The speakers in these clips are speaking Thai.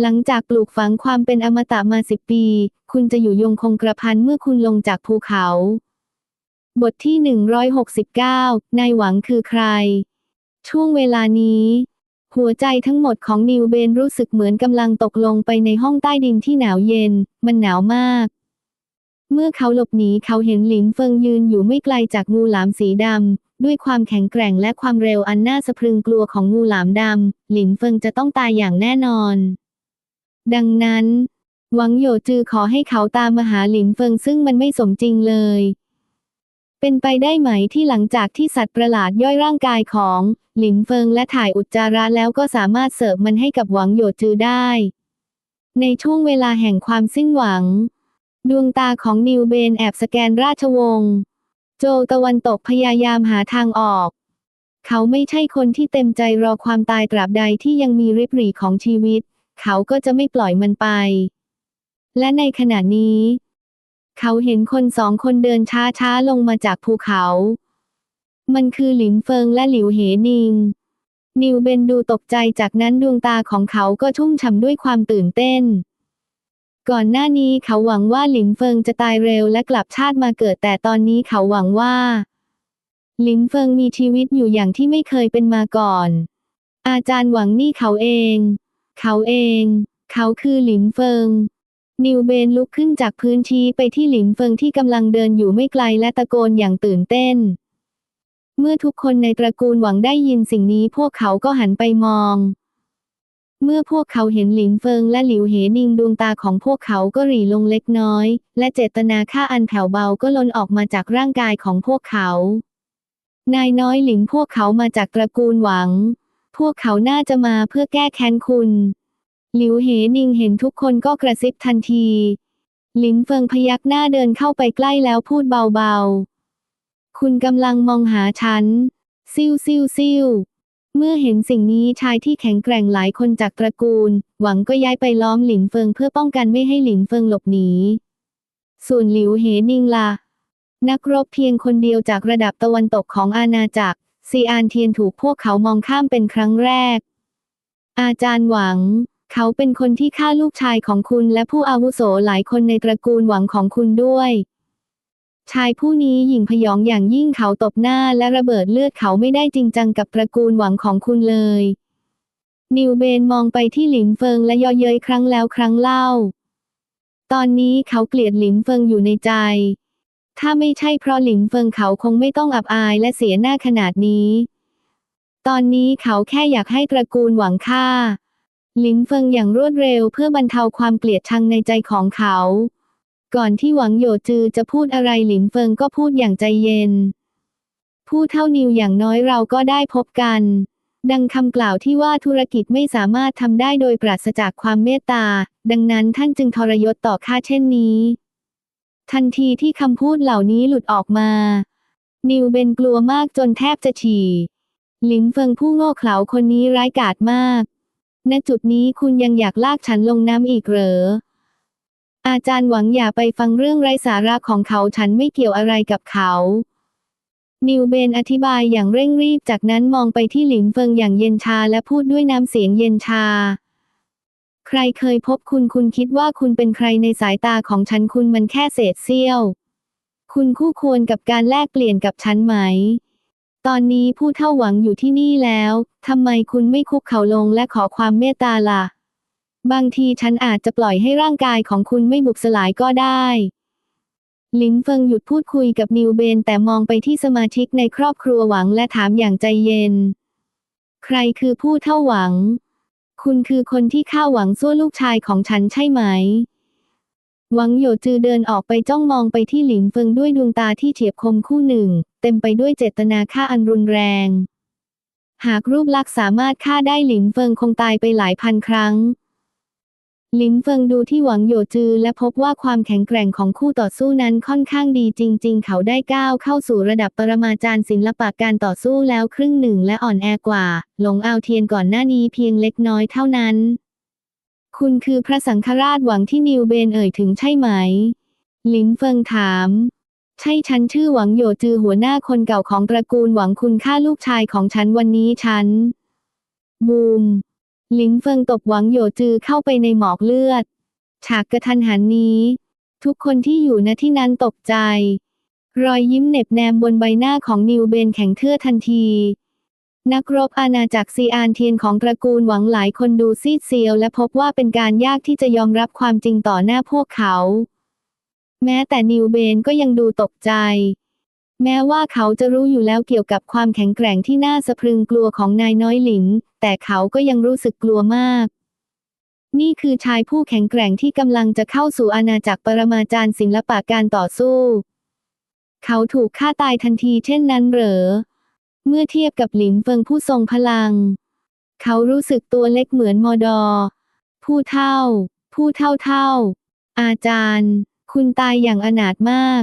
หลังจากปลูกฝังความเป็นอมตะมาสิบปี คุณจะอยู่ยงคงกระพันเมื่อคุณลงจากภูเขา บทที่ 169 นายหวังคือใคร ช่วงเวลานี้ หัวใจทั้งหมดของนิวเบนรู้สึกเหมือนกำลังตกลงไปในห้องใต้ดินที่หนาวเย็น มันหนาวมาก เมื่อเขาหลบหนีเขาเห็นหลินเฟิงยืนอยู่ไม่ไกลจากงูหลามสีดำด้วยความแข็งแกร่งและความเร็วอันน่าสะพรึงกลัวของงูหลามดำหลินเฟิงจะต้องตายอย่างแน่นอน ดังนั้น หวังโยจือขอให้เขาตามมาหาหลินเฟิงซึ่งมันไม่สมจริงเลย เป็นไปได้ไหมที่หลังจากที่สัตว์ประหลาดย่อยร่างกายของหลินเฟิงและถ่ายอุจจาระแล้วก็สามารถเสิร์ฟมันให้กับหวังโยจือได้ ในช่วงเวลาแห่งความสิ้นหวัง ดวงตาของนิวเบนแอบสแกนราชวงศ์โจตะวันตกพยายามหาทางออก เขาไม่ใช่คนที่เต็มใจรอความตายตราบใดที่ยังมีริบหรี่ของชีวิต เขาก็จะไม่ปล่อยมันไป และในขณะนี้ เขาเห็นคนสองคนเดินช้าๆลงมาจากภูเขา มันคือหลินเฟิงและหลิวเหนิง นิวเบนดูตกใจจากนั้นดวงตาของเขาก็ชุ่มฉ่ำด้วยความตื่นเต้น ก่อนหน้านี้เขาหวังว่าหลินเฟิงจะตายเร็วและกลับชาติมาเกิดแต่ตอนนี้เขาหวังว่าหลินเฟิงมีชีวิตอยู่อย่างที่ไม่เคยเป็นมาก่อน อาจารย์หวังนี่เขาเอง เขาเอง เขาคือหลินเฟิง นิวเบนลุกขึ้นจากพื้นชี้ไปที่หลินเฟิงที่กำลังเดินอยู่ไม่ไกลและตะโกนอย่างตื่นเต้น เมื่อทุกคนในตระกูลหวังได้ยินสิ่งนี้พวกเขาก็หันไปมอง เมื่อพวกเขาเห็นหลินเฟิงและหลิวเหนิงดวงตาของพวกเขาก็หรี่ลงเล็กน้อย และเจตนาฆ่าอันแผ่วเบาก็ล้นออกมาจากร่างกายของพวกเขา นายน้อยหลินพวกเขามาจากตระกูลหวัง พวกเขาน่าจะมาเพื่อแก้แค้นคุณ หลิวเหนิงเห็นทุกคนก็กระซิบทันที หลินเฟิงพยักหน้าเดินเข้าไปใกล้แล้วพูดเบาๆ คุณกำลังมองหาฉัน ซิวซิวซิวเมื่อเห็นสิ่งนี้ชายที่แข็งแกร่งหลายคนจากตระกูล หวังก็ย้ายไปล้อมหลินเฟิงเพื่อป้องกันไม่ให้หลินเฟิงหลบหนี ส่วนหลิวเหนิงล่ะ นักรบเพียงคนเดียวจากระดับตะวันตกของอาณาจักร ซีอานเทียนถูกพวกเขามองข้ามเป็นครั้งแรก อาจารย์หวัง เขาเป็นคนที่ฆ่าลูกชายของคุณและผู้อาวุโสหลายคนในตระกูลหวังของคุณด้วย ชายผู้นี้หยิ่งพยองอย่างยิ่งเขาตบหน้าและระเบิดเลือดเขาไม่ได้จริงจังกับตระกูลหวังของคุณเลย นิวเบนมองไปที่หลินเฟิงและเยอเย้ยครั้งแล้วครั้งเล่า ตอนนี้เขาเกลียดหลินเฟิงอยู่ในใจ ถ้าไม่ใช่เพราะหลินเฟิงเขาคงไม่ต้องอับอายและเสียหน้าขนาดนี้ ตอนนี้เขาแค่อยากให้ตระกูลหวังฆ่า หลินเฟิงอย่างรวดเร็วเพื่อบรรเทาความเกลียดชังในใจของเขา ก่อนที่หวังโยจือจะพูดอะไรหลินเฟิงก็พูดอย่างใจเย็น พูดเท่านิวอย่างน้อยเราก็ได้พบกัน ดังคำกล่าวที่ว่าธุรกิจไม่สามารถทำได้โดยปราศจากความเมตตา ดังนั้นท่านจึงทรยศต่อข้าเช่นนี้ ทันทีที่คำพูดเหล่านี้หลุดออกมา นิวเบนกลัวมากจนแทบจะฉี่ หลินเฟิงผู้โง่เขลาคนนี้ร้ายกาจมาก ณจุดนี้คุณยังอยากลากฉันลงน้ำอีกเหรอ อาจารย์หวังอย่าไปฟังเรื่องไร้สาระของเขาฉันไม่เกี่ยวอะไรกับเขา นิวเบนอธิบายอย่างเร่งรีบจากนั้นมองไปที่หลินเฟิงอย่างเย็นชาและพูดด้วยน้ำเสียงเย็นชา ใครเคยพบคุณคุณคิดว่าคุณเป็นใครในสายตาของฉันคุณมันแค่เศษเสี้ยว คุณคู่ควรกับการแลกเปลี่ยนกับฉันไหม ตอนนี้ผู้เท่าหวังอยู่ที่นี่แล้วทำไมคุณไม่คุกเข่าลงและขอความเมตตาล่ะ บางทีฉันอาจจะปล่อยให้ร่างกายของคุณไม่บุบสลายก็ได้ลินเฟิงหยุดพูดคุยกับนิวเบนแต่มองไปที่สมาชิกในครอบครัวหวังและถามอย่างใจเย็น ใครคือผู้เท่าหวัง คุณคือคนที่ข้าหวังสู้ลูกชายของฉันใช่ไหม หวังโยจือเดินออกไปจ้องมองไปที่หลินเฟิงด้วยดวงตาที่เฉียบคมคู่หนึ่ง เต็มไปด้วยเจตนาฆ่าอันรุนแรง หากรูปลักษณ์สามารถฆ่าได้หลินเฟิงคงตายไปหลายพันครั้ง หลินเฟิงดูที่หวังโยจือและพบว่าความแข็งแกร่งของคู่ต่อสู้นั้นค่อนข้างดีจริง ๆ เขาได้ก้าวเข้าสู่ระดับปรมาจารย์ศิลปะการต่อสู้แล้วครึ่งหนึ่งและอ่อนแอกว่า หลงเอาเทียนก่อนหน้านี้เพียงเล็กน้อยเท่านั้น คุณคือพระสังฆราชหวังที่นิวเบนเอ่ยถึงใช่ไหม หลินเฟิงถาม ใช่ฉันชื่อหวังโยจือหัวหน้าคนเก่าของตระกูลหวังคุณฆ่าลูกชายของฉันวันนี้ฉัน บูม หลินเฟิงตบหวังโยจือเข้าไปในหมอกเลือด ฉากกระทันหันนี้ ทุกคนที่อยู่ณที่นั้นตกใจ รอยยิ้มเหน็บแนมบนใบหน้าของนิวเบนแข็งเทื่อทันที นักรบอาณาจักรซีอานเทียนของตระกูลหวังหลายคนดูซีดเซียว และพบว่าเป็นการยากที่จะยอมรับความจริงต่อหน้าพวกเขา แม้แต่นิวเบนก็ยังดูตกใจ แม้ว่าเขาจะรู้อยู่แล้วเกี่ยวกับความแข็งแกร่งที่น่าสะพรึงกลัวของนายน้อยหลิน แต่เขาก็ยังรู้สึกกลัวมาก นี่คือชายผู้แข็งแกร่งที่กำลังจะเข้าสู่อาณาจักรปรมาจารย์ศิลปะการต่อสู้ เขาถูกฆ่าตายทันทีเช่นนั้นเหรอ เมื่อเทียบกับหลินเฟิงผู้ทรงพลัง เขารู้สึกตัวเล็กเหมือนมอดอ ผู้เท่า ผู้เท่าเท่า อาจารย์ คุณตายอย่างอนาถมาก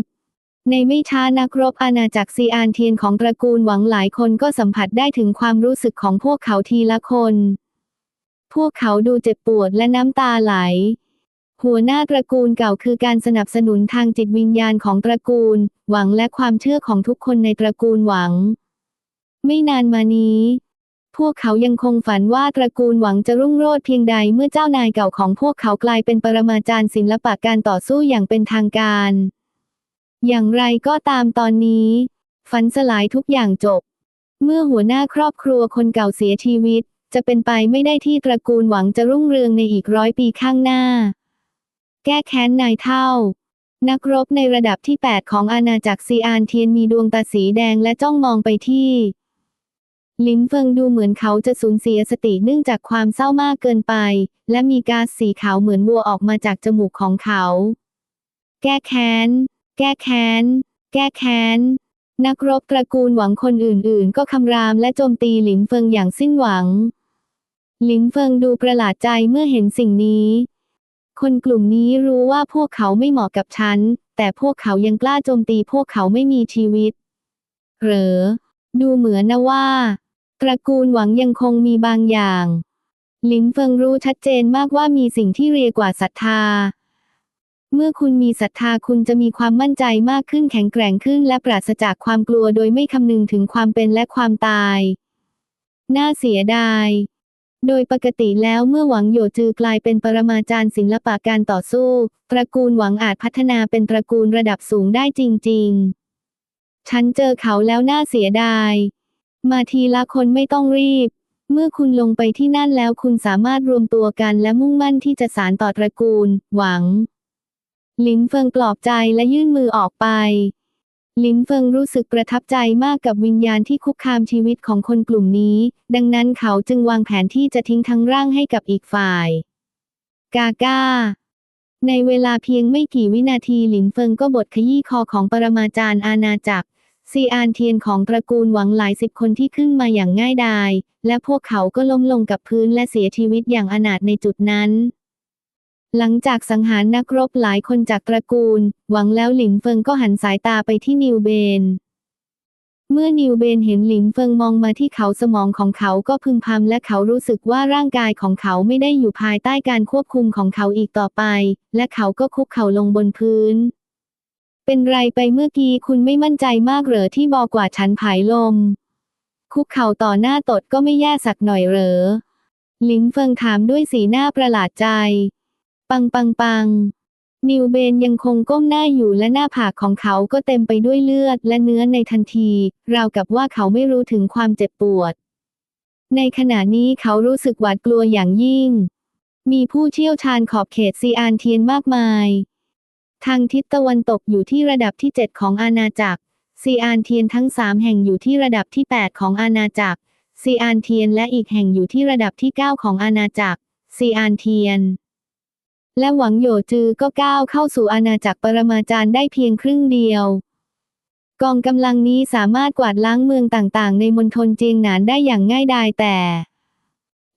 ในไม่ช้านักรบอาณาจักรซีอานเทียนของตระกูลหวังหลายคนก็สัมผัสได้ถึงความรู้สึกของพวกเขาทีละคน พวกเขาดูเจ็บปวดและน้ำตาไหล หัวหน้าตระกูลเก่าคือการสนับสนุนทางจิตวิญญาณของตระกูล หวังและความเชื่อของทุกคนในตระกูลหวัง ไม่นานมานี้พวกเขายังคงฝันว่าตระกูลหวังจะรุ่งโรจน์เพียงใดเมื่อเจ้านายเก่าของพวกเขากลายเป็นปรมาจารย์ศิลปะการต่อสู้อย่างเป็นทางการ อย่างไรก็ตามตอนนี้ ฝันสลายทุกอย่างจบ เมื่อหัวหน้าครอบครัวคนเก่าเสียชีวิต จะเป็นไปไม่ได้ที่ตระกูลหวังจะรุ่งเรืองในอีกร้อยปีข้างหน้า แก้แค้นนายเท่า นักรบในระดับที่ 8 ของอาณาจักรซีอานเทียนมีดวงตาสีแดงและจ้องมองไปที่ลินเฟิงดูเหมือนเขาจะสูญเสียสติเนื่องจากความเศร้ามากเกินไป และมีก๊าซสีขาวเหมือนวัวออกมาจากจมูกของเขา แก้แค้น แก้แค้น แก้แค้น นักรบตระกูลหวังคนอื่นๆ ก็คำรามและโจมตีหลินเฟิงอย่างสิ้นหวัง หลินเฟิงดูประหลาดใจเมื่อเห็นสิ่งนี้ คนกลุ่มนี้รู้ว่าพวกเขาไม่เหมาะกับฉัน แต่พวกเขายังกล้าโจมตีพวกเขาไม่มีชีวิต เหรอ ดูเหมือนนะว่า ตระกูลหวังยังคงมีบางอย่าง หลินเฟิงรู้ชัดเจนมากว่ามีสิ่งที่เรียกว่าศรัทธา เมื่อคุณมีศรัทธาคุณจะมีความมั่นใจมากขึ้นแข็งแกร่งขึ้นและปราศจากความกลัวโดยไม่คำนึงถึงความเป็นและความตาย น่าเสียดาย โดยปกติแล้วเมื่อหวังโยจือกลายเป็นปรมาจารย์ศิลปะการต่อสู้ ตระกูลหวังอาจพัฒนาเป็นตระกูลระดับสูงได้จริง ๆ ฉันเจอเขาแล้วน่าเสียดาย มาทีละคนไม่ต้องรีบเมื่อคุณลงไปที่นั่นแล้วคุณสามารถรวมตัวกันและมุ่งมั่นที่จะสานต่อตระกูล หวัง ลินเฟิงปลอบใจและยื่นมือออกไปลินเฟิงรู้สึกประทับใจมากกับวิญญาณที่คุกคามชีวิตของคนกลุ่มนี้ ดังนั้นเขาจึงวางแผนที่จะทิ้งทั้งร่างให้กับอีกฝ่าย กาก้า ในเวลาเพียงไม่กี่วินาทีหลินเฟิงก็บดขยี้คอของปรมาจารย์อาณาจักรซีอานเทียนของตระกูลหวังหลายสิบคนที่ขึ้นมาอย่างง่ายดาย และพวกเขาก็ล้มลงกับพื้นและเสียชีวิตอย่างอนาถในจุดนั้น หลังจากสังหารนักรบหลายคนจากตระกูล หวังแล้วหลินเฟิงก็หันสายตาไปที่นิวเบน เมื่อนิวเบนเห็นหลินเฟิงมองมาที่เขาสมองของเขาก็พึมพำและเขารู้สึกว่าร่างกายของเขาไม่ได้อยู่ภายใต้การควบคุมของเขาอีกต่อไป และเขาก็คุกเข่าลงบนพื้น เป็นไรไปเมื่อกี้คุณไม่มั่นใจมากเหรอที่บอกว่าฉันผายลม คุกเข่าต่อหน้าตดก็ไม่แย่สักหน่อยเหรอ หลินเฟิงถามด้วยสีหน้าประหลาดใจ ปังปังปัง นิวเบนยังคงก้มหน้าอยู่และหน้าผากของเขาก็เต็มไปด้วยเลือดและเนื้อในทันที ราวกับว่าเขาไม่รู้ถึงความเจ็บปวด ในขณะนี้เขารู้สึกหวาดกลัวอย่างยิ่ง มีผู้เชี่ยวชาญขอบเขตซีอานเทียนมากมาย ทางทิศตะวันตกอยู่ที่ระดับที่ 7 ของอาณาจักร ซีอานเทียนทั้ง 3 แห่งอยู่ที่ระดับที่ 8 ของอาณาจักร ซีอานเทียนและอีกแห่งอยู่ที่ระดับที่ 9 ของอาณาจักร ซีอานเทียน และหวังโยจือก็ก้าวเข้าสู่อาณาจักรปรมาจารย์ได้เพียงครึ่งเดียว กองกำลังนี้สามารถกวาดล้างเมืองต่างๆ ในมณฑลเจียงหนานได้อย่างง่ายดายแต่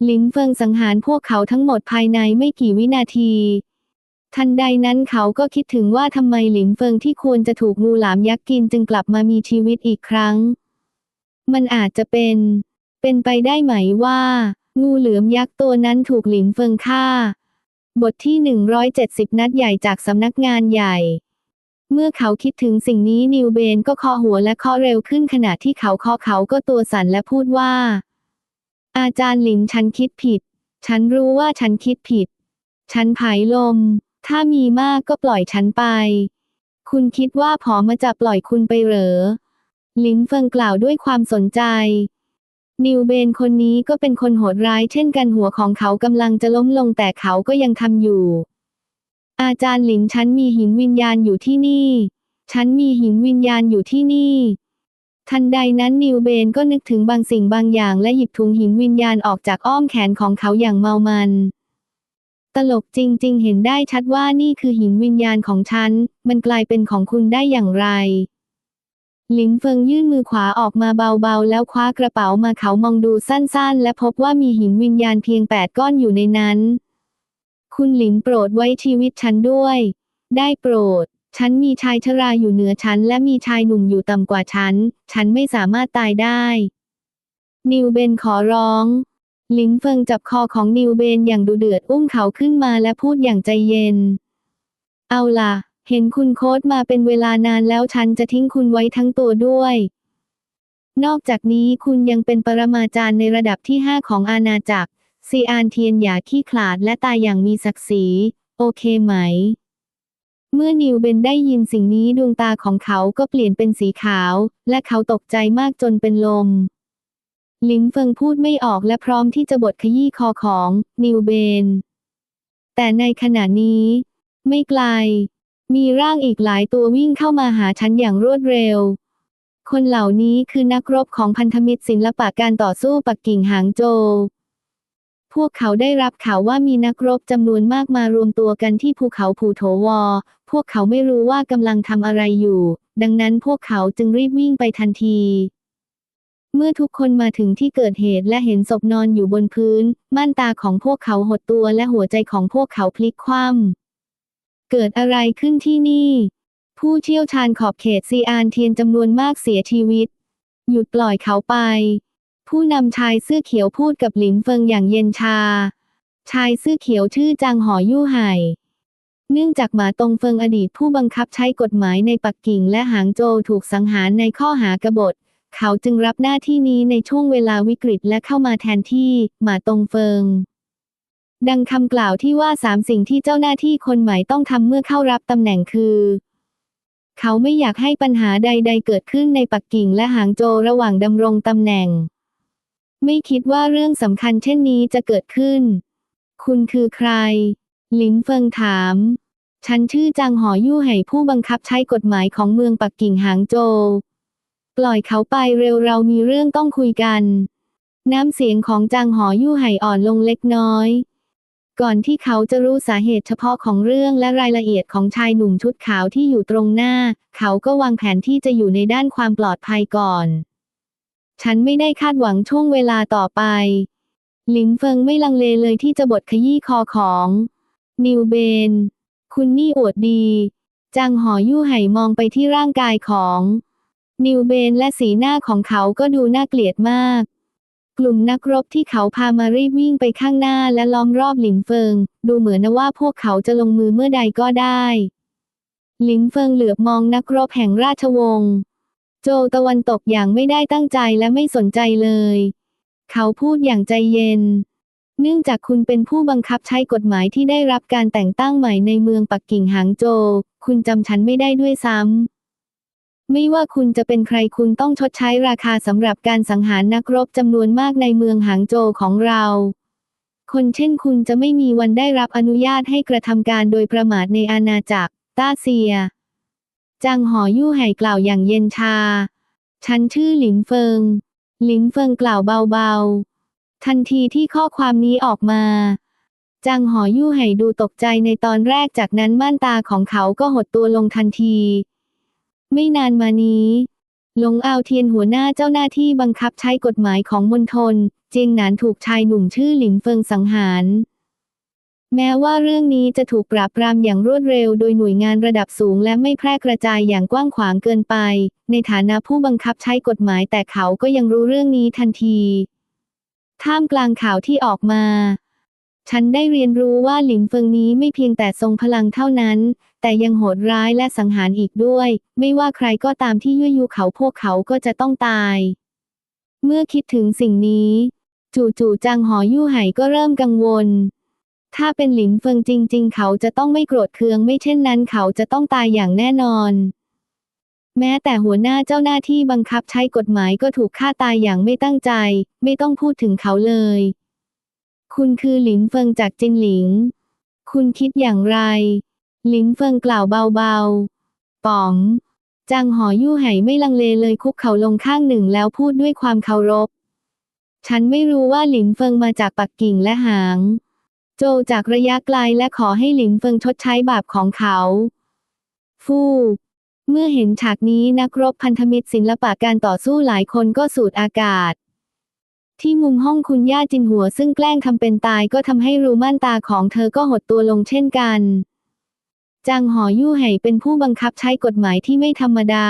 หลินเฟิงสังหารพวกเขาทั้งหมดภายในไม่กี่วินาที ทันใดนั้นเขาก็คิดถึงว่าทำไมหลินเฟิงที่ควรจะถูกงูหลามยักษ์กินจึงกลับมามีชีวิตอีกครั้ง มันอาจจะเป็น เป็นไปได้ไหมว่า งูเหลือมยักษ์ตัวนั้นถูกหลินเฟิงฆ่า บทที่ 170 นัดใหญ่จากสำนักงานใหญ่ เมื่อเขาคิดถึงสิ่งนี้นิวเบนก็เคาะหัวและเคาะเร็วขึ้นขณะที่เขาเคาะเขาก็ตัวสั่นและพูดว่า อาจารย์หลินฉันคิดผิด ฉันรู้ว่าฉันคิดผิด ฉันผายลม ถ้ามีมากก็ปล่อยฉันไป คุณคิดว่าผอมาจะปล่อยคุณไปเหรอลินเฟิงกล่าวด้วยความสนใจ นิวเบนคนนี้ก็เป็นคนโหดร้ายเช่นกันหัวของเขากำลังจะล้มลงแต่เขาก็ยังทำอยู่ อาจารย์หลินฉันมีหินวิญญาณอยู่ที่นี่ ฉันมีหินวิญญาณอยู่ที่นี่ ทันใดนั้นนิวเบนก็นึกถึงบางสิ่งบางอย่างและหยิบถุงหินวิญญาณออกจากอ้อมแขนของเขาอย่างเมามัน ตลกจริง ๆ เห็นได้ชัดว่านี่คือหินวิญญาณของฉัน มันกลายเป็นของคุณได้อย่างไร หลินเฟิงยื่นมือขวาออกมาเบาๆ แล้วคว้ากระเป๋ามาเขามองดูสั้นๆ และพบว่ามีหินวิญญาณเพียงแปดก้อนอยู่ในนั้น คุณหลินโปรดไว้ชีวิตฉันด้วย ได้โปรด ฉันมีชายชราอยู่เหนือฉัน และมีชายหนุ่มอยู่ต่ำกว่าฉัน ฉันไม่สามารถตายได้ นิวเบนขอร้อง หลินเฟิงจับคอของนิวเบนอย่างดุเดือดอุ้มเขาขึ้นมาและพูดอย่างใจเย็น เอาล่ะ เห็นคุณโค้ดมาเป็นเวลานานแล้วฉันจะทิ้งคุณไว้ทั้งตัวด้วย นอกจากนี้คุณยังเป็นปรมาจารย์ในระดับที่ 5 ของอาณาจักรซีอานเทียนอย่าขี้ขลาดและตายอย่างมีศักดิ์ศรี โอเคไหม เมื่อนิวเบนได้ยินสิ่งนี้ดวงตาของเขาก็เปลี่ยนเป็นสีขาว และเขาตกใจมากจนเป็นลมลินเฟิงพูดไม่ออกและพร้อมที่จะบดขยี้คอของนิวเบน แต่ในขณะนี้ ไม่ไกล มีร่างอีกหลายตัววิ่งเข้ามาหาฉันอย่างรวดเร็ว คนเหล่านี้คือนักรบของพันธมิตรศิลปะการต่อสู้ปักกิ่งหางโจวพวกเขาได้รับข่าวว่ามีนักรบจำนวนมากมารวมตัวกันที่ภูเขาภูโถวอ พวกเขาไม่รู้ว่ากำลังทำอะไรอยู่ ดังนั้นพวกเขาจึงรีบวิ่งไปทันที เมื่อทุกคนมาถึงที่เกิดเหตุและเห็นศพนอนอยู่บนพื้น ม่านตาของพวกเขาหดตัวและหัวใจของพวกเขาพลิกคว่ำ เกิดอะไรขึ้นที่นี่ ผู้เชี่ยวชาญขอบเขตซีอานเทียนจำนวนมากเสียชีวิต หยุดปล่อยเขาไป ผู้นำชายเสื้อเขียวพูดกับหลินเฟิงอย่างเย็นชา ชายเสื้อเขียวชื่อจางหอยู่ไห่เนื่องจากหมาตงเฟิงอดีตผู้บังคับใช้กฎหมายในปักกิ่งและหางโจวถูกสังหารในข้อหากบฏ เขาจึงรับหน้าที่นี้ในช่วงเวลาวิกฤตและเข้ามาแทนที่หมาตงเฟิง ดังคำกล่าวที่ว่าสามสิ่งที่เจ้าหน้าที่คนใหม่ต้องทำเมื่อเข้ารับตำแหน่งคือ เขาไม่อยากให้ปัญหาใด ๆ เกิดขึ้นในปักกิ่งและหางโจวระหว่างดำรงตำแหน่ง ไม่คิดว่าเรื่องสำคัญเช่นนี้จะเกิดขึ้น คุณคือใคร หลินเฟิงถาม ฉันชื่อจางหอยู่ไห่ผู้บังคับใช้กฎหมายของเมืองปักกิ่งหางโจวปล่อยเขาไปเร็วเรามีเรื่องต้องคุยกัน น้ำเสียงของจางหอยู่ไห่อ่อนลงเล็กน้อย ก่อนที่เขาจะรู้สาเหตุเฉพาะของเรื่องและรายละเอียดของชายหนุ่มชุดขาวที่อยู่ตรงหน้า เขาก็วางแผนที่จะอยู่ในด้านความปลอดภัยก่อน ฉันไม่ได้คาดหวังช่วงเวลาต่อไป หลินเฟิงไม่ลังเลเลยที่จะบดขยี้คอของนิวเบน คุณนี่อวดดี จางหอยู่ไห่มองไปที่ร่างกายของ นิวเบนและสีหน้าของเขาก็ดูน่าเกลียดมาก กลุ่มนักรบที่เขาพามารีบวิ่งไปข้างหน้าและล้อมรอบหลินเฟิง ดูเหมือนว่าพวกเขาจะลงมือเมื่อใดก็ได้ หลินเฟิงเหลือบมองนักรบแห่งราชวงศ์โจตะวันตกอย่างไม่ได้ตั้งใจและไม่สนใจเลย เขาพูดอย่างใจเย็น เนื่องจากคุณเป็นผู้บังคับใช้กฎหมายที่ได้รับการแต่งตั้งใหม่ในเมืองปักกิ่งหางโจ คุณจำฉันไม่ได้ด้วยซ้ำ ไม่ว่าคุณจะเป็นใครคุณต้องชดใช้ราคาสำหรับการสังหารนักรบจำนวนมากในเมืองหางโจวของเรา คนเช่นคุณจะไม่มีวันได้รับอนุญาตให้กระทำการโดยประมาทในอาณาจักรต้าเซีย จางหอยู่ไห่กล่าวอย่างเย็นชา ฉันชื่อหลินเฟิง หลินเฟิงกล่าวเบาๆ ทันทีที่ข้อความนี้ออกมาจางหอยู่ไห่ดูตกใจในตอนแรกจากนั้นม่านตาของเขาก็หดตัวลงทันที ไม่นานมานี้ หลงเอาเทียนหัวหน้าเจ้าหน้าที่บังคับใช้กฎหมายของมณฑลเจียงหนานถูกชายหนุ่มชื่อหลินเฟิงสังหารแม้ว่าเรื่องนี้จะถูกปราบปรามอย่างรวดเร็วโดยหน่วยงานระดับสูงและไม่แพร่กระจายอย่างกว้างขวางเกินไป ในฐานะผู้บังคับใช้กฎหมายแต่เขาก็ยังรู้เรื่องนี้ทันที ท่ามกลางข่าวที่ออกมา ฉันได้เรียนรู้ว่าหลินเฟิงนี้ไม่เพียงแต่ทรงพลังเท่านั้น แต่ยังโหดร้ายและสังหารอีกด้วย ไม่ว่าใครก็ตามที่ยั่วยุเขาพวกเขาก็จะต้องตาย เมื่อคิดถึงสิ่งนี้ จู่ๆจางหอยู่ไห่ก็เริ่มกังวล ถ้าเป็นหลินเฟิงจริง ๆ เขาจะต้องไม่โกรธเคือง ไม่เช่นนั้นเขาจะต้องตายอย่างแน่นอน แม้แต่หัวหน้าเจ้าหน้าที่บังคับใช้กฎหมายก็ถูกฆ่าตายอย่างไม่ตั้งใจ ไม่ต้องพูดถึงเขาเลย คุณคือหลินเฟิงจากจินหลิง คุณคิดอย่างไร หลินเฟิงกล่าวเบาๆ ป๋องจางหอยู่ไห่ไม่ลังเลเลยคุกเข่าลงข้างหนึ่งแล้วพูดด้วยความเคารพ ฉันไม่รู้ว่าหลินเฟิงมาจากปักกิ่งและหาง โจวจากระยะไกลและขอให้หลินเฟิงชดใช้บาปของเขา ฟู่ เมื่อเห็นฉากนี้นักรบพันธมิตรศิลปะการต่อสู้หลายคนก็สูดอากาศ ที่มุมห้องคุณย่าจินหัวซึ่งแกล้งทำเป็นตายก็ทำให้รูม่านตาของเธอก็หดตัวลงเช่นกัน จางหอยู่ไห่เป็นผู้บังคับใช้กฎหมายที่ไม่ธรรมดา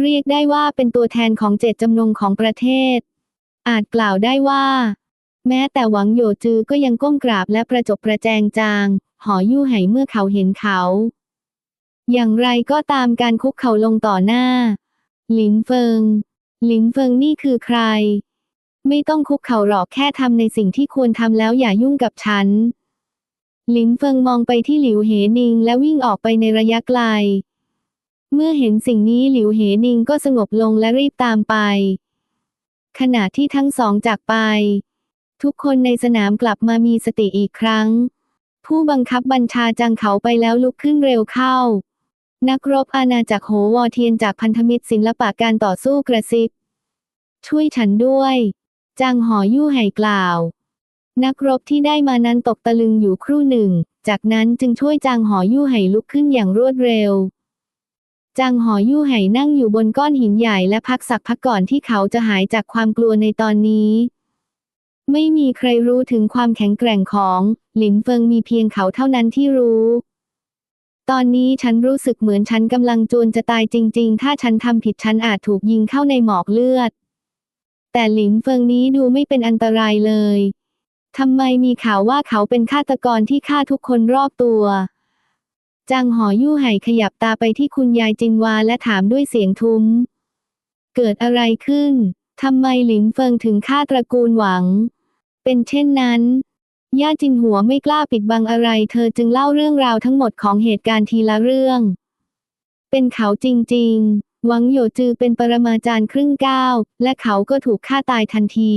เรียกได้ว่าเป็นตัวแทนของเจตจำนงของประเทศ อาจกล่าวได้ว่า แม้แต่หวังโยจือก็ยังก้มกราบและประจบประแจงจาง หอยู่ไห่เมื่อเขาเห็นเขา อย่างไรก็ตามการคุกเข่าลงต่อหน้า หลินเฟิง หลินเฟิงนี่คือใคร ไม่ต้องคุกเข่าหรอกแค่ทำในสิ่งที่ควรทำแล้วอย่ายุ่งกับฉัน หลินเฟิงมองไปที่หลิวเหนิงและวิ่งออกไปในระยะไกล เมื่อเห็นสิ่งนี้หลิวเหนิงก็สงบลงและรีบตามไป ขณะที่ทั้งสองจากไป ทุกคนในสนามกลับมามีสติอีกครั้ง ผู้บังคับบัญชาจังเขาไปแล้วลุกขึ้นเร็วเข้า นักรบอาณาจักรโหวอเทียนจากพันธมิตรศิลปะการต่อสู้กระซิบ ช่วยฉันด้วยจางหอยู่ไห่กล่าว นักรบที่ได้มานั้นตกตะลึงอยู่ครู่หนึ่ง จากนั้นจึงช่วยจางหอยู่ไห่ลุกขึ้นอย่างรวดเร็ว จางหอยู่ไห่นั่งอยู่บนก้อนหินใหญ่และพักสักพักก่อนที่เขาจะหายจากความกลัวในตอนนี้ ไม่มีใครรู้ถึงความแข็งแกร่งของหลินเฟิงมีเพียงเขาเท่านั้นที่รู้ ตอนนี้ฉันรู้สึกเหมือนฉันกำลังจวนจะตายจริง ๆ ถ้าฉันทำผิดฉันอาจถูกยิงเข้าในหมอกเลือด แต่หลินเฟิงนี้ดูไม่เป็นอันตรายเลย ทำไมมีข่าวว่าเขาเป็นฆาตกรที่ฆ่าทุกคนรอบตัว จางหอยู่ไห่ขยับตาไปที่คุณยายจินวาและถามด้วยเสียงทุ้ม เกิดอะไรขึ้น ทำไมหลินเฟิงถึงฆ่าตระกูลหวัง เป็นเช่นนั้น ย่าจินหัวไม่กล้าปิดบังอะไร เธอจึงเล่าเรื่องราวทั้งหมดของเหตุการณ์ทีละเรื่อง เป็นเขาจริง ๆ หวังโยจือเป็นปรมาจารย์ครึ่งก้าวและเขาก็ถูกฆ่าตายทันที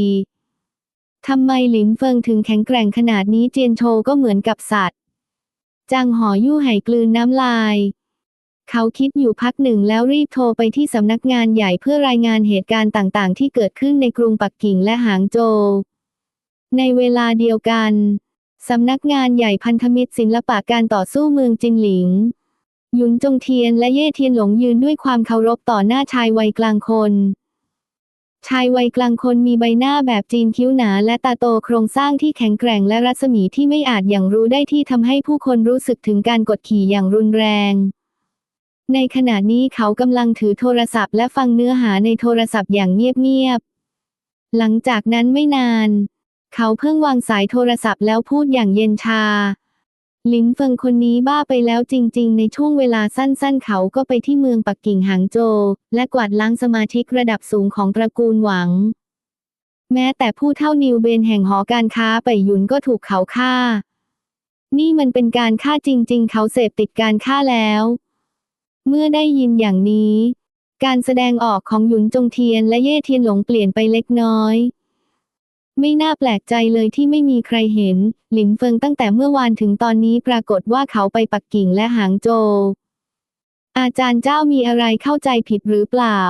ทำไมหลินเฟิงถึงแข็งแกร่งขนาดนี้เจียนโชก็เหมือนกับสัตว์ จางหอยู่ไห่กลืนน้ำลาย เขาคิดอยู่พักหนึ่งแล้วรีบโทรไปที่สำนักงานใหญ่เพื่อรายงานเหตุการณ์ต่างๆ ที่เกิดขึ้นในกรุงปักกิ่งและหางโจว ในเวลาเดียวกัน สำนักงานใหญ่พันธมิตรศิลปะการต่อสู้เมืองจินหลิง หยุนจงเทียนและเย่เทียนหลงยืนด้วยความเคารพต่อหน้าชายวัยกลางคน ชายวัยกลางคนมีใบหน้าแบบจีนคิ้วหนาและตาโตโครงสร้างที่แข็งแกร่งและรัศมีที่ไม่อาจอย่างรู้ได้ที่ทำให้ผู้คนรู้สึกถึงการกดขี่อย่างรุนแรง ในขณะนี้เขากำลังถือโทรศัพท์และฟังเนื้อหาในโทรศัพท์อย่างเงียบๆ หลังจากนั้นไม่นาน เขาเพิ่งวางสายโทรศัพท์แล้วพูดอย่างเย็นชา ลินเฟิงคนนี้บ้าไปแล้วจริง ๆ ในช่วงเวลาสั้น ๆ เขาก็ไปที่เมืองปักกิ่งหางโจวและกวาดล้างสมาชิกระดับสูงของตระกูลหวัง แม้แต่ผู้เท่านิวเบนแห่งหอการค้าไปหยุนก็ถูกเขาฆ่า นี่มันเป็นการฆ่าจริง ๆ เขาเสพติดการฆ่าแล้ว เมื่อได้ยินอย่างนี้ การแสดงออกของหยุนจงเทียนและเย่เทียนหลงเปลี่ยนไปเล็กน้อย ไม่น่าแปลกใจเลยที่ไม่มีใครเห็น หลินเฟิงตั้งแต่เมื่อวานถึงตอนนี้ปรากฏว่าเขาไปปักกิ่งและหางโจวอาจารย์เจ้ามีอะไรเข้าใจผิดหรือเปล่า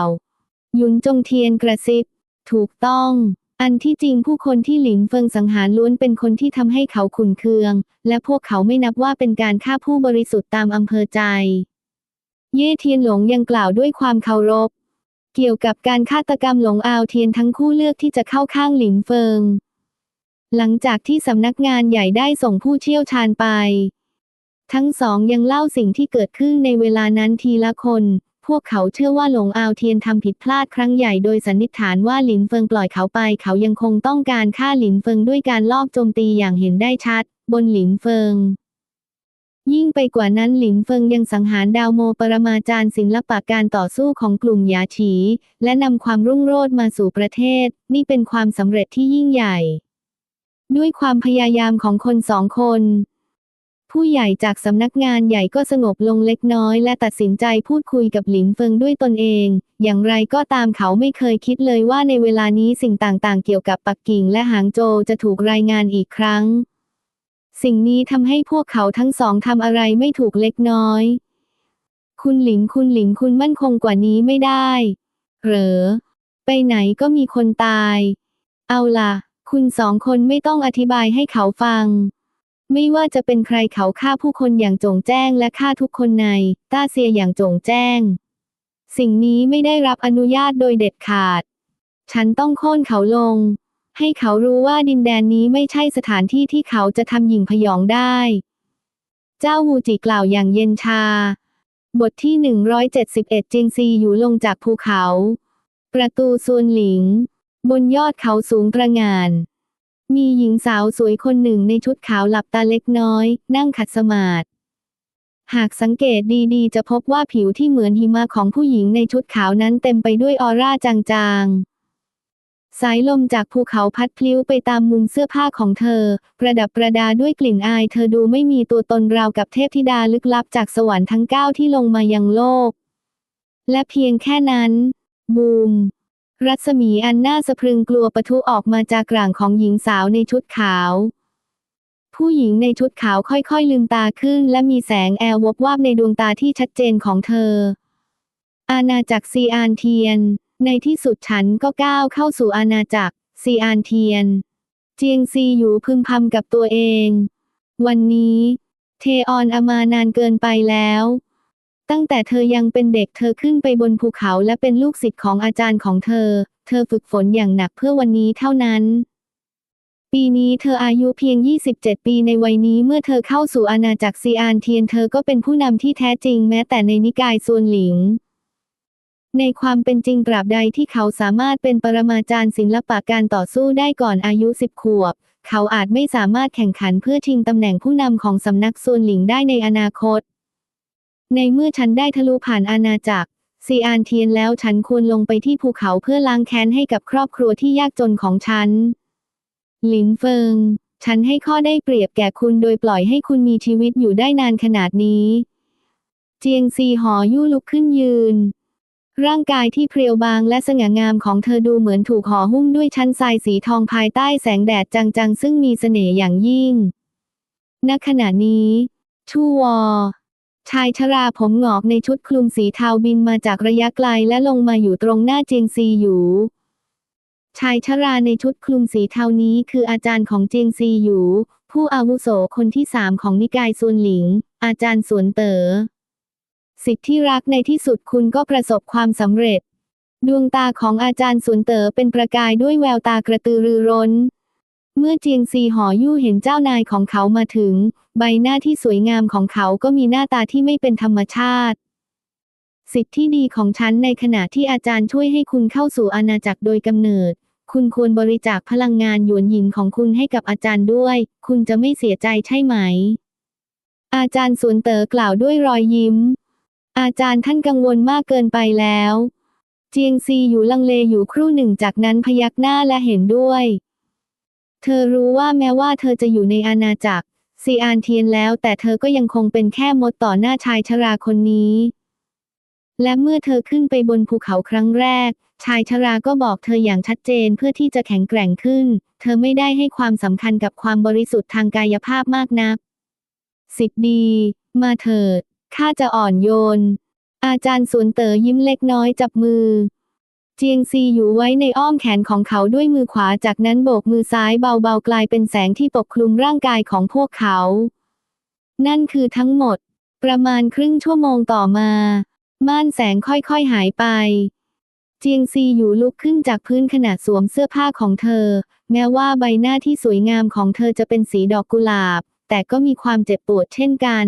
หยุนจงเทียนกระซิบ ถูกต้อง อันที่จริงผู้คนที่หลินเฟิงสังหารล้วนเป็นคนที่ทำให้เขาขุนเคือง และพวกเขาไม่นับว่าเป็นการฆ่าผู้บริสุทธิ์ตามอำเภอใจ เย่เทียนหลงยังกล่าวด้วยความเคารพ เกี่ยวกับการฆาตกรรมหลงอาวเทียนทั้งคู่เลือกที่จะเข้าข้างหลินเฟิง หลังจากที่สำนักงานใหญ่ได้ส่งผู้เชี่ยวชาญไป ทั้งสองยังเล่าสิ่งที่เกิดขึ้นในเวลานั้นทีละคน พวกเขาเชื่อว่าหลงอาวเทียนทำผิดพลาดครั้งใหญ่โดยสันนิษฐานว่าหลินเฟิงปล่อยเขาไป เขายังคงต้องการฆ่าหลินเฟิงด้วยการลอบโจมตีอย่างเห็นได้ชัด บนหลินเฟิง ยิ่งไปกว่านั้นหลินเฟิงยังสังหารดาวโมปรมาจารย์ศิลปะการต่อสู้ของกลุ่มหยาฉี และนำความรุ่งโรจน์มาสู่ประเทศ นี่เป็นความสำเร็จที่ยิ่งใหญ่ ด้วยความพยายามของคนสองคน ผู้ใหญ่จากสำนักงานใหญ่ก็สงบลงเล็กน้อย และตัดสินใจพูดคุยกับหลินเฟิงด้วยตนเอง อย่างไรก็ตามเขาไม่เคยคิดเลยว่าในเวลานี้สิ่งต่างๆ เกี่ยวกับปักกิ่งและหางโจวจะถูกรายงานอีกครั้ง สิ่งนี้ทำให้พวกเขาทั้งสองทำอะไรไม่ถูกเล็กน้อย คุณหลิงคุณหลิงคุณมั่นคงกว่านี้ไม่ได้ เหรอ ไปไหนก็มีคนตาย เอาล่ะ คุณสองคนไม่ต้องอธิบายให้เขาฟัง ไม่ว่าจะเป็นใครเขาฆ่าผู้คนอย่างจงแจ้งและฆ่าทุกคนในต้าเซียอย่างจงแจ้ง สิ่งนี้ไม่ได้รับอนุญาตโดยเด็ดขาด ฉันต้องโค่นเขาลง ให้เขารู้ว่าดินแดนนี้ไม่ใช่สถานที่ที่เขาจะทำหยิ่งพยองได้ เจ้าวูจิกล่าวอย่างเย็นชา บทที่ 171จิงซีอยู่ลงจากภูเขา ประตูซวนหลิง บนยอดเขาสูงตระหง่าน มีหญิงสาวสวยคนหนึ่งในชุดขาวหลับตาเล็กน้อย นั่งขัดสมาธิหากสังเกตดีๆ จะพบว่าผิวที่เหมือนหิมะของผู้หญิงในชุดขาวนั้นเต็มไปด้วยออร่าจางๆ สายลมจากภูเขาพัดพลิ้วไปตามมุมเสื้อผ้าของเธอ ประดับประดาด้วยกลิ่นอายเธอดูไม่มีตัวตนราวกับเทพธิดาลึกลับจากสวรรค์ทั้งเก้าที่ลงมายังโลก และเพียงแค่นั้น บูม รัศมีอันน่าสะพรึงกลัวปะทุออกมาจากกลางของหญิงสาวในชุดขาว ผู้หญิงในชุดขาวค่อยๆลืมตาขึ้น และมีแสงแอลวบวาบในดวงตาที่ชัดเจนของเธอ อาณาจักรซีอานเทียน ในที่สุดฉันก็ก้าวเข้าสู่อาณาจักรซีอานเทียน เจียงซีอยู่พึมพำกับตัวเอง วันนี้ เทออนอามานานเกินไปแล้ว ตั้งแต่เธอยังเป็นเด็กเธอขึ้นไปบนภูเขาและเป็นลูกศิษย์ของอาจารย์ของเธอ เธอฝึกฝนอย่างหนักเพื่อวันนี้เท่านั้น ปีนี้เธออายุเพียง 27 ปีในวัยนี้เมื่อเธอเข้าสู่อาณาจักรซีอานเทียนเธอก็เป็นผู้นำที่แท้จริงแม้แต่ในนิกายซวนหลิง ในความเป็นจริงตราบใดที่เขาสามารถเป็นปรมาจารย์ศิลปะการต่อสู้ได้ก่อนอายุ10ขวบ เขาอาจไม่สามารถแข่งขันเพื่อชิงตำแหน่งผู้นำของสำนักซวนหลิงได้ในอนาคต ในเมื่อฉันได้ทะลุผ่านอาณาจักรซีอานเทียนแล้วฉันควรลงไปที่ภูเขาเพื่อล้างแค้นให้กับครอบครัวที่ยากจนของฉัน หลินเฟิง ฉันให้ข้อได้เปรียบแก่คุณโดยปล่อยให้คุณมีชีวิตอยู่ได้นานขนาดนี้ เจียงซีหอยู่ลุกขึ้นยืน ร่างกายที่เพรียวบางและสง่างามของเธอดูเหมือนถูกห่อหุ้มด้วยชั้นทรายสีทองภายใต้แสงแดดจางๆ ซึ่งมีเสน่ห์อย่างยิ่ง ณ ขณะนี้ ชูวอ ชายชราผมหงอกในชุดคลุมสีเทาบินมาจากระยะไกลและลงมาอยู่ตรงหน้าเจียงซีอยู่ ชายชราในชุดคลุมสีเทานี้คืออาจารย์ของเจียงซีอยู่ ผู้อาวุโสคนที่สามของนิกายซวนหลิง อาจารย์สวนเตอ๋อ สิทธิที่รักในที่สุดคุณก็ประสบความสำเร็จ ดวงตาของอาจารย์สวนเต๋อเป็นประกายด้วยแววตากระตือรือร้น เมื่อเจียงซีหอยู่เห็นเจ้านายของเขามาถึง ใบหน้าที่สวยงามของเขาก็มีหน้าตาที่ไม่เป็นธรรมชาติ สิทธิ์ที่ดีของฉันในขณะที่อาจารย์ช่วยให้คุณเข้าสู่อาณาจักรโดยกำเนิด คุณควรบริจาคพลังงานหยวนหยินของคุณให้กับอาจารย์ด้วย คุณจะไม่เสียใจใช่ไหม อาจารย์สวนเต๋อกล่าวด้วยรอยยิ้ม อาจารย์ท่านกังวลมากเกินไปแล้ว เจียงซีอยู่ลังเลอยู่ครู่หนึ่งจากนั้นพยักหน้าและเห็นด้วย เธอรู้ว่าแม้ว่าเธอจะอยู่ในอาณาจักรซีอานเทียนแล้วแต่เธอก็ยังคงเป็นแค่มดต่อหน้าชายชราคนนี้ และเมื่อเธอขึ้นไปบนภูเขาครั้งแรก ชายชราก็บอกเธออย่างชัดเจนเพื่อที่จะแข็งแกร่งขึ้น เธอไม่ได้ให้ความสำคัญกับความบริสุทธิ์ทางกายภาพมากนัก สิทธิ์ดี มาเถิด ข้าจะอ่อนโยน อาจารย์สวนเต๋อยิ้มเล็กน้อยจับมือ เจียงซีอยู่ไว้ในอ้อมแขนของเขาด้วยมือขวาจากนั้นโบกมือซ้ายเบาๆกลายเป็นแสงที่ปกคลุมร่างกายของพวกเขา นั่นคือทั้งหมด ประมาณครึ่งชั่วโมงต่อมา ม่านแสงค่อยๆหายไปเจียงซีอยู่ลุกขึ้นจากพื้นขณะสวมเสื้อผ้าของเธอ แม้ว่าใบหน้าที่สวยงามของเธอจะเป็นสีดอกกุหลาบ แต่ก็มีความเจ็บปวดเช่นกัน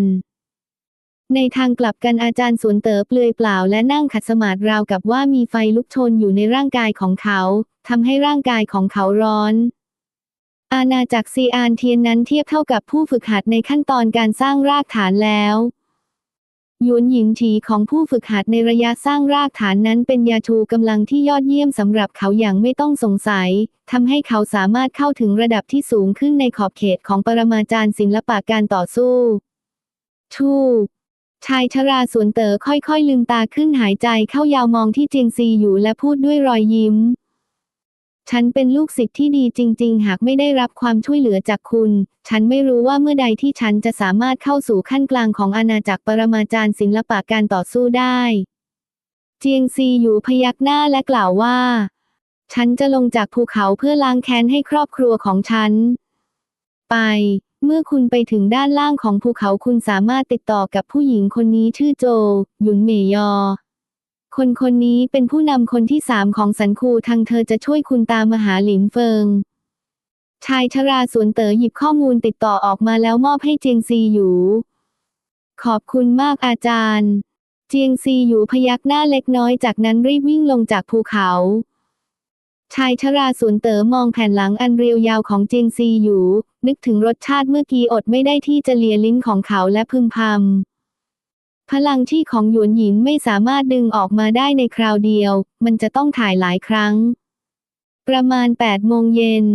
ในทางกลับกันอาจารย์สวนเต๋อเปลือยเปล่าและนั่งขัดสมาธิราวกับว่ามีไฟลุกโชนอยู่ในร่างกายของเขาทำให้ร่างกายของเขาร้อน อาณาจักรซีอานเทียนนั้นเทียบเท่ากับผู้ฝึกหัดในขั้นตอนการสร้างรากฐานแล้วหยวนหยินฉีของผู้ฝึกหัดในระยะสร้างรากฐานนั้นเป็นยาชูกำลังที่ยอดเยี่ยมสำหรับเขาอย่างไม่ต้องสงสัยทำให้เขาสามารถเข้าถึงระดับที่สูงขึ้นในขอบเขตของปรมาจารย์ศิลปะการต่อสู้ทู ชายชราสวนเต๋อค่อยๆ ลืมตาขึ้นหายใจเข้ายาวมองที่เจียงซีอยู่และพูดด้วยรอยยิ้ม ฉันเป็นลูกศิษย์ที่ดีจริง ๆ หากไม่ได้รับความช่วยเหลือจากคุณ ฉันไม่รู้ว่าเมื่อใดที่ฉันจะสามารถเข้าสู่ขั้นกลางของอาณาจักรปรมาจารย์ศิลปะการต่อสู้ได้ เจียงซีอยู่พยักหน้าและกล่าวว่า ฉันจะลงจากภูเขาเพื่อล้างแค้นให้ครอบครัวของฉัน ไป เมื่อคุณไปถึงด้านล่างของภูเขาคุณสามารถติดต่อกับผู้หญิงคนนี้ชื่อโจ หยุนเมยยอ คนคนนี้เป็นผู้นำคนที่สามของสันคูทางเธอจะช่วยคุณตามมาหาหลินเฟิง ชายชราสวนเต๋อหยิบข้อมูลติดต่อออกมาแล้วมอบให้เจียงซีอยู่ขอบคุณมากอาจารย์ เจียงซีอยู่พยักหน้าเล็กน้อยจากนั้นรีบวิ่งลงจากภูเขา ชายชราสวนเต๋อมองแผ่นหลังอันเรียวยาวของเจงซีอยู่นึกถึงรสชาติเมื่อกี้อดไม่ได้ที่จะเลียลิ้นของเขาและพึมพำพลังที่ของหยวนหยินไม่สามารถดึงออกมาได้ในคราวเดียว มันจะต้องถ่ายหลายครั้ง ประมาณ8โมงเย็น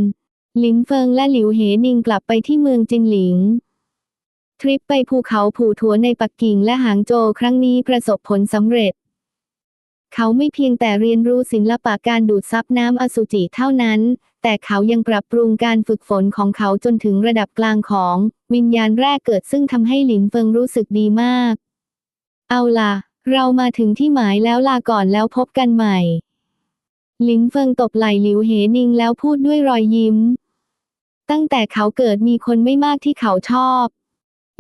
หลินเฟิงและหลิวเหนิงกลับไปที่เมืองจินหลิง ทริปไปภูเขาผู่ถัวในปักกิ่งและหางโจวครั้งนี้ประสบผลสำเร็จ เขาไม่เพียงแต่เรียนรู้ศิลปะการดูดซับน้ำอสุจิเท่านั้น แต่เขายังปรับปรุงการฝึกฝนของเขาจนถึงระดับกลางของ วิญญาณแรกเกิดซึ่งทำให้หลินเฟิงรู้สึกดีมาก เอาล่ะ เรามาถึงที่หมายแล้วลาก่อนแล้วพบกันใหม่ หลินเฟิงตบไหล่หลิวเหนิงแล้วพูดด้วยรอยยิ้ม ตั้งแต่เขาเกิดมีคนไม่มากที่เขาชอบ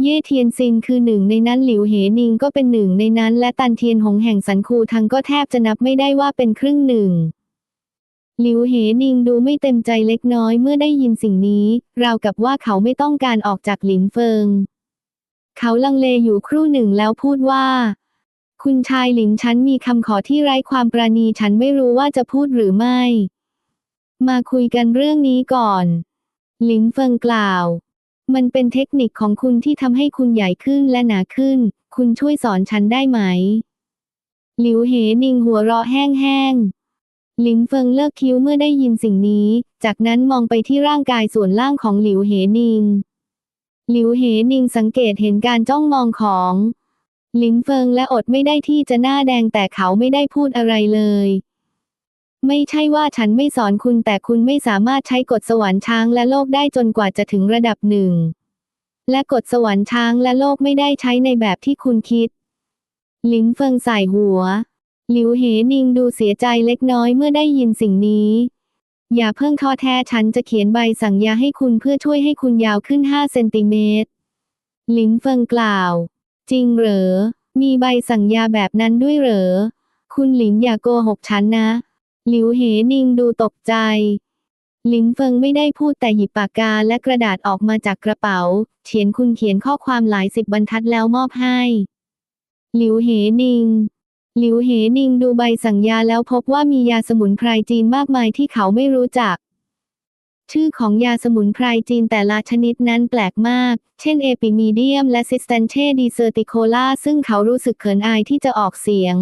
เย่เทียนซินคือหนึ่งในนั้นหลิวเหนิงก็เป็นหนึ่งในนั้น และตันเทียนหงแห่งสันคูทังก็แทบจะนับไม่ได้ว่าเป็นครึ่งหนึ่ง หลิวเหนิงดูไม่เต็มใจเล็กน้อยเมื่อได้ยินสิ่งนี้ ราวกับว่าเขาไม่ต้องการออกจากหลินเฟิง เขาลังเลอยู่ครู่หนึ่งแล้วพูดว่า คุณชายหลินฉันมีคำขอที่ไร้ความปราณีฉันไม่รู้ว่าจะพูดหรือไม่ มาคุยกันเรื่องนี้ก่อน หลินเฟิงกล่าว มันเป็นเทคนิคของคุณที่ทำให้คุณใหญ่ขึ้นและหนาขึ้น คุณช่วยสอนฉันได้ไหม หลิวเหนิงหัวเราะแห้งๆ หลินเฟิงเลิกคิ้วเมื่อได้ยินสิ่งนี้ จากนั้นมองไปที่ร่างกายส่วนล่างของหลิวเหนิง หลิวเหนิงสังเกตเห็นการจ้องมองของ หลินเฟิงและอดไม่ได้ที่จะหน้าแดงแต่เขาไม่ได้พูดอะไรเลย ไม่ใช่ว่าฉันไม่สอนคุณแต่คุณไม่สามารถใช้กฎสวรรค์ช้างและโลกได้จนกว่าจะถึงระดับหนึ่ง และกฎสวรรค์ช้างและโลกไม่ได้ใช้ในแบบที่คุณคิด หลินเฟิงใส่หัว หลิวเหนิงดูเสียใจเล็กน้อยเมื่อได้ยินสิ่งนี้ อย่าเพิ่งท้อแท้ฉันจะเขียนใบสั่งยาให้คุณเพื่อช่วยให้คุณยาวขึ้น 5 เซนติเมตร หลินเฟิงกล่าว จริงเหรอ มีใบสั่งยาแบบนั้นด้วยเหรอ คุณหลินอย่าโกหกฉันนะ หลิวเหนิงดูตกใจ หลินเฟิงไม่ได้พูดแต่หยิบปากกาและกระดาษออกมาจากกระเป๋าเขียนคุณเขียนข้อความหลายสิบบรรทัดแล้วมอบให้ หลิวเหนิงหลิวเหนิงดูใบสั่งยาแล้วพบว่ามียาสมุนไพรจีนมากมายที่เขาไม่รู้จัก ชื่อของยาสมุนไพรจีนแต่ละชนิดนั้นแปลกมาก เช่นเอปิมีเดียมและซิสแตนเชดีเซอร์ติโคลาซึ่งเขารู้สึกเขินอายที่จะออกเสียง